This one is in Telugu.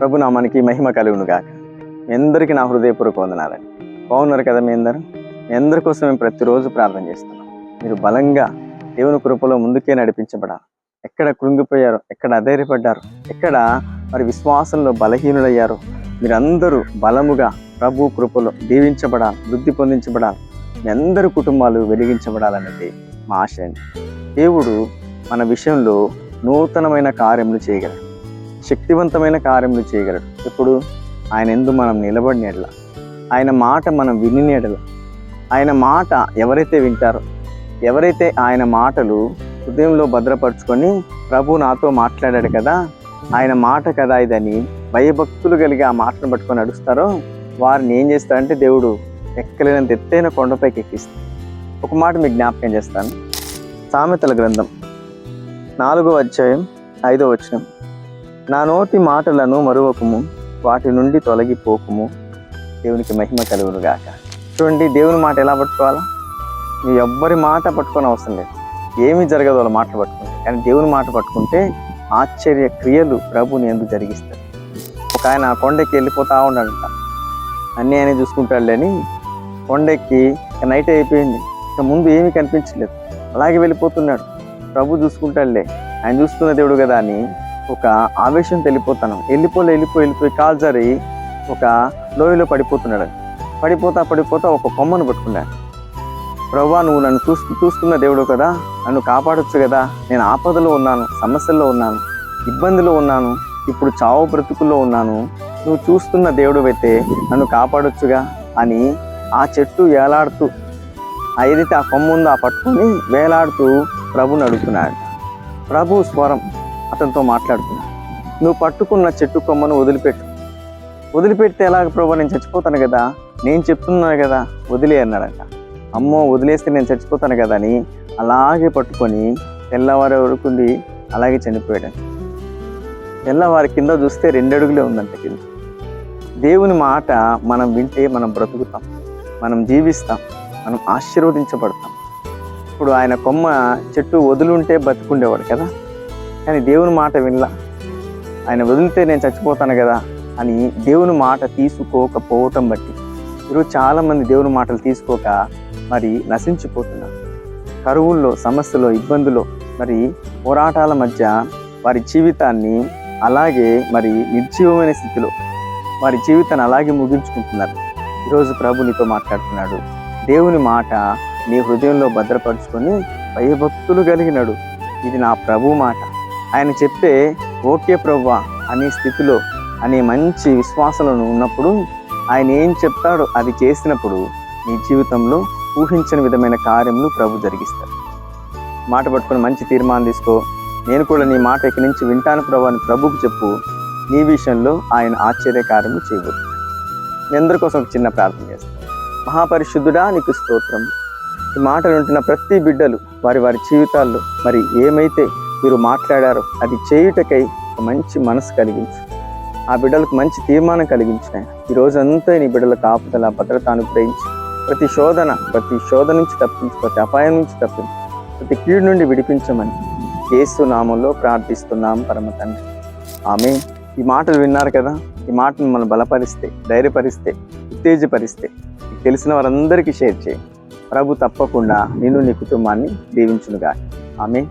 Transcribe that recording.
ప్రభు నామానికి మహిమ కలుగును గాక మీ అందరికీ నా హృదయపూర్వక వందనాలండి. బాగున్నారు కదా మీ అందరూ? మీ అందరి కోసం మేము ప్రతిరోజు ప్రార్థన చేస్తున్నాం. మీరు బలంగా దేవుని కృపలో ముందుకే నడిపించబడాలి. ఎక్కడ కృంగిపోయారో ఎక్కడ అధైర్యపడ్డారు ఎక్కడ మరి విశ్వాసంలో బలహీనులయ్యారో మీరందరూ బలముగా ప్రభు కృపలో దీవించబడాలి వృద్ధి పొందించబడాలి మీ అందరి కుటుంబాలు వెలిగించబడాలన్నది మా ఆశ అండి దేవుడు మన విషయంలో నూతనమైన కార్యములు చేయగలడు. శక్తివంతమైన కార్యములు చేయగలడు. ఇప్పుడు ఆయన ఎందు మనం నిలబడిన ఎడల ఆయన మాట మనం విని ఎడల ఆయన మాట ఎవరైతే వింటారో ఎవరైతే ఆయన మాటలు హృదయంలో భద్రపరుచుకొని ప్రభు నాతో మాట్లాడాడు కదా ఆయన మాట కదా ఇదని భయభక్తులు కలిగి ఆ మాటను పట్టుకొని నడుస్తారో వారిని ఏం చేస్తారంటే దేవుడు ఎక్కలేనంత ఎత్తైన కొండపైకి ఎక్కిస్తాడు. ఒక మాట మీకు జ్ఞాపకం చేస్తాను. సామెతల గ్రంథం నాలుగో అధ్యాయం ఐదో వచనం. నా నోటి మాటలను మరువకము వాటి నుండి తొలగిపోకుము. దేవునికి మహిమ కలుగునుగాక. చూడండి దేవుని మాట ఎలా పట్టుకోవాలా? నీ ఎవ్వరి మాట పట్టుకొని అవసరం లేదు. ఏమీ జరగదు వాళ్ళ మాటలు పట్టుకుంటే. కానీ దేవుని మాట పట్టుకుంటే ఆశ్చర్య క్రియలు ప్రభుని ఎందుకు జరిగిస్తారు ఒక ఆయన ఆ కొండకి వెళ్ళిపోతా ఉన్నాడంట. అన్నీ ఆయన చూసుకుంటాడులే అని కొండెక్కి నైట్ అయిపోయింది. ఇక ముందు ఏమీ కనిపించలేదు. అలాగే వెళ్ళిపోతున్నాడు. ప్రభు చూసుకుంటాడులే. ఆయన చూస్తున్న దేవుడు కదా అని ఒక ఆవేశం వెళ్ళిపోతాను వెళ్ళిపోలే వెళ్ళిపోయి వెళ్ళిపోయి కాలు జారి ఒక లోయలో పడిపోతున్నాడు. పడిపోతా పడిపోతా ఒక కొమ్మను పట్టుకున్నాడు ప్రభా నువ్వు నన్ను చూస్తూ చూస్తున్న దేవుడు కదా. నన్ను కాపాడొచ్చు కదా. నేను ఆపదలో ఉన్నాను సమస్యల్లో ఉన్నాను ఇబ్బందిలో ఉన్నాను ఇప్పుడు చావు బ్రతుకుల్లో ఉన్నాను. నువ్వు చూస్తున్న దేవుడు అయితే నన్ను కాపాడొచ్చుగా అని ఆ చెట్టు వేలాడుతూ ఆ ఏదైతే ఆ కొమ్మ ఉందో ఆ పట్టుకొని వేలాడుతూ ప్రభుని అడుగుతున్నాడు. ప్రభు స్వరం. అతనితో మాట్లాడుతున్నాడు నువ్వు పట్టుకున్న చెట్టు కొమ్మను వదిలిపెట్టు. వదిలిపెడితే ఎలాగ ప్రభా నేను చచ్చిపోతాను కదా? నేను చెప్తున్నాను కదా వదిలే అన్నాడంట. అమ్మో వదిలేస్తే నేను చచ్చిపోతాను కదా అని అలాగే పట్టుకొని తెల్లవారి వరకుండి అలాగే చనిపోయాడు తెల్లవారి కింద చూస్తే రెండడుగులే ఉందంట కింద. దేవుని మాట మనం వింటే మనం బ్రతుకుతాం మనం జీవిస్తాం మనం ఆశీర్వదించబడతాం. ఇప్పుడు ఆయన కొమ్మ చెట్టు వదులుంటే బతుకుండేవాడు కదా? కానీ దేవుని మాట వినలా. ఆయన వదిలితే నేను చచ్చిపోతాను కదా అని దేవుని మాట తీసుకోకపోవటం బట్టి. ఈరోజు చాలామంది దేవుని మాటలు తీసుకోక మరి నశించిపోతున్నారు. కరువుల్లో సమస్యలో ఇబ్బందులో మరి పోరాటాల మధ్య వారి జీవితాన్ని అలాగే మరి నిర్జీవమైన స్థితిలో వారి జీవితాన్ని అలాగే ముగించుకుంటున్నారు. ఈరోజు ప్రభు నీతో మాట్లాడుతున్నాడు. దేవుని మాట నీ హృదయంలో భద్రపరుచుకొని భయభక్తులు కలిగినాడు. ఇది నా ప్రభు మాట. ఆయన చెప్తే ఓకే ప్రవ్వా అనే స్థితిలో అనే మంచి విశ్వాసంలో ఉన్నప్పుడు ఆయన ఏం చెప్తాడో అది చేసినప్పుడు నీ జీవితంలో ఊహించని విధమైన కార్యములు ప్రభు జరిగిస్తారు. మాట పట్టుకొని మంచి తీర్మానం తీసుకో. నేను కూడా నీ మాట ఇక్కడి నుంచి వింటాను ప్రభు అని ప్రభుకు చెప్పు. నీ విషయంలో ఆయన ఆశ్చర్య కార్యము చేయబోతున్నాడు మీ అందరి కోసం ఒక చిన్న ప్రార్థన చేస్తాను మహాపరిశుద్ధుడా నీకు స్తోత్రం. ఈ మాటలు ఉంటున్న ప్రతి బిడ్డలు వారి వారి జీవితాల్లో మరి ఏమైతే మీరు మాట్లాడారు. అది చేయుటకై ఒక మంచి మనసు కలిగించు. ఆ బిడ్డలకు మంచి తీర్మానం కలిగించిన ఈ రోజంతా నీ బిడ్డల కాపుదల భద్రత అనుగ్రహించి ప్రతి శోధన ప్రతి శోధన నుంచి తప్పించి ప్రతి అపాయం నుంచి తప్పించి ప్రతి కీడు నుండి విడిపించమని యేసు నామంలో ప్రార్థిస్తున్నాం పరమ తండ్రి. ఆమె ఈ మాటలు విన్నారు కదా? ఈ మాటను మనం బలపరిస్తే ధైర్యపరిస్తే ఉత్తేజపరిస్తే తెలిసిన వారందరికీ షేర్ చేయి ప్రభు తప్పకుండా నేను నీ కుటుంబాన్ని దీవించునుగా ఆమె